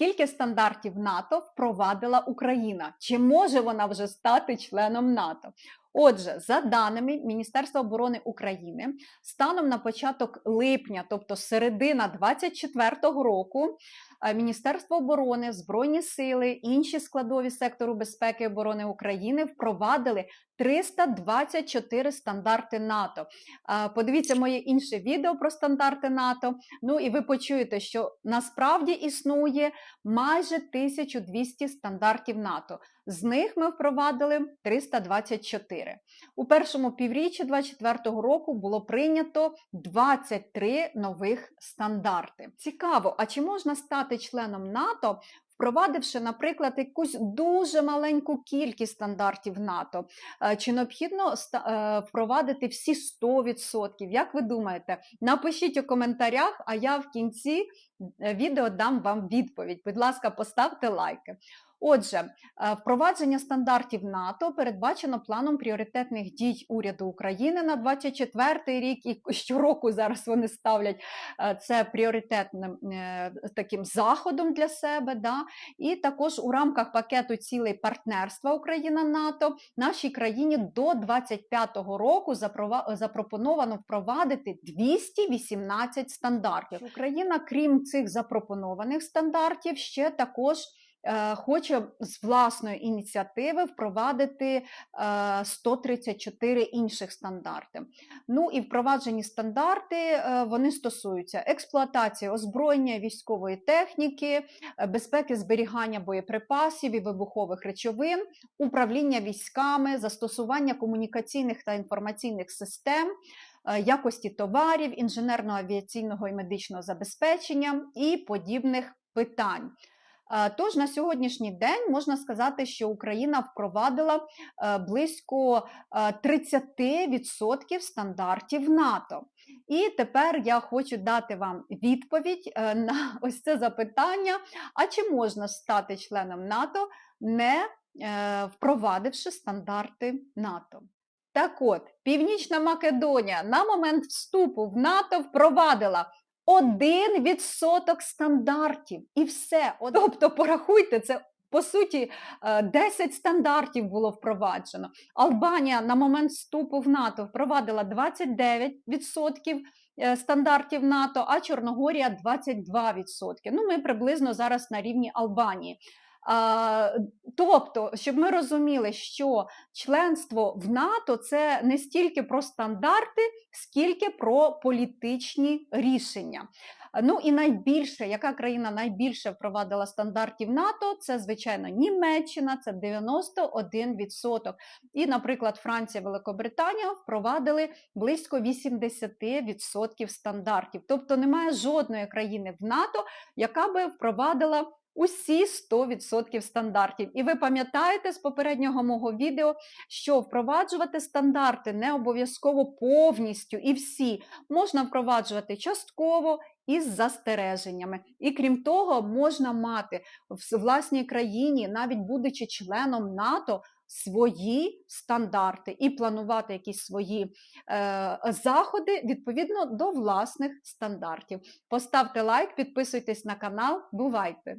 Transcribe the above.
Скільки стандартів НАТО впровадила Україна? Чи може вона вже стати членом НАТО? Отже, за даними Міністерства оборони України, станом на початок липня, тобто середина 24-го року, е, Міністерство оборони, Збройні сили, інші складові сектору безпеки і оборони України впровадили 324 стандарти НАТО. Е, Подивіться моє інше відео про стандарти НАТО. Ну і ви почуєте, що насправді існує майже 1200 стандартів НАТО. З них ми впровадили 324. У першому півріччі 2024 року було прийнято 23 нових стандарти. Цікаво, а чи можна стати членом НАТО? Впровадивши, наприклад, якусь дуже маленьку кількість стандартів НАТО, Е, чи необхідно е, впровадити всі 100%? Як ви думаєте? Напишіть у коментарях, а я в кінці е, відео дам вам відповідь. Будь ласка, поставте лайки. Отже, е, впровадження стандартів НАТО передбачено планом пріоритетних дій уряду України на 24 рік, і щороку зараз вони ставлять е, це пріоритетним е, таким заходом для себе. Да? І також у рамках пакету цілей партнерства Україна-НАТО нашій країні до 25-го року запропоновано впровадити 218 стандартів. Україна, крім цих запропонованих стандартів, ще також хоче з власної ініціативи впровадити е, 134 інших стандарти. Ну і впроваджені стандарти е, вони стосуються експлуатації озброєння, військової техніки, е, безпеки зберігання боєприпасів і вибухових речовин, управління військами, застосування комунікаційних та інформаційних систем. е, Якості товарів, інженерно-авіаційного і медичного забезпечення і подібних питань. Е, Тож на сьогоднішній день можна сказати, що Україна впровадила е, близько е, 30% стандартів НАТО. І тепер я хочу дати вам відповідь е, на ось це запитання: а чи можна стати членом НАТО, не е, впровадивши стандарти НАТО? Так от, Північна Македонія на момент вступу в НАТО впровадила один відсоток стандартів і все. Тобто, порахуйте, це по суті е, 10 стандартів було впроваджено. Албанія на момент вступу в НАТО впровадила 29% е, стандартів НАТО, а Чорногорія 22%. Ну, ми приблизно зараз на рівні Албанії. Тобто, щоб ми розуміли, що членство в НАТО це не стільки про стандарти, скільки про політичні рішення. Ну і найбільше, яка країна найбільше впровадила стандартів НАТО, це звичайно Німеччина, це 91%. І, наприклад, Франція, Великобританія впровадили близько 80% стандартів. Тобто немає жодної країни в НАТО, яка би впровадила усі 100% стандартів. І ви пам'ятаєте з попереднього мого відео, що впроваджувати стандарти не обов'язково повністю і всі можна впроваджувати частково із застереженнями. І крім того, можна мати в власній країні, навіть будучи членом НАТО, свої стандарти і планувати якісь свої е, заходи відповідно до власних стандартів. Поставте лайк, підписуйтесь на канал. Бувайте!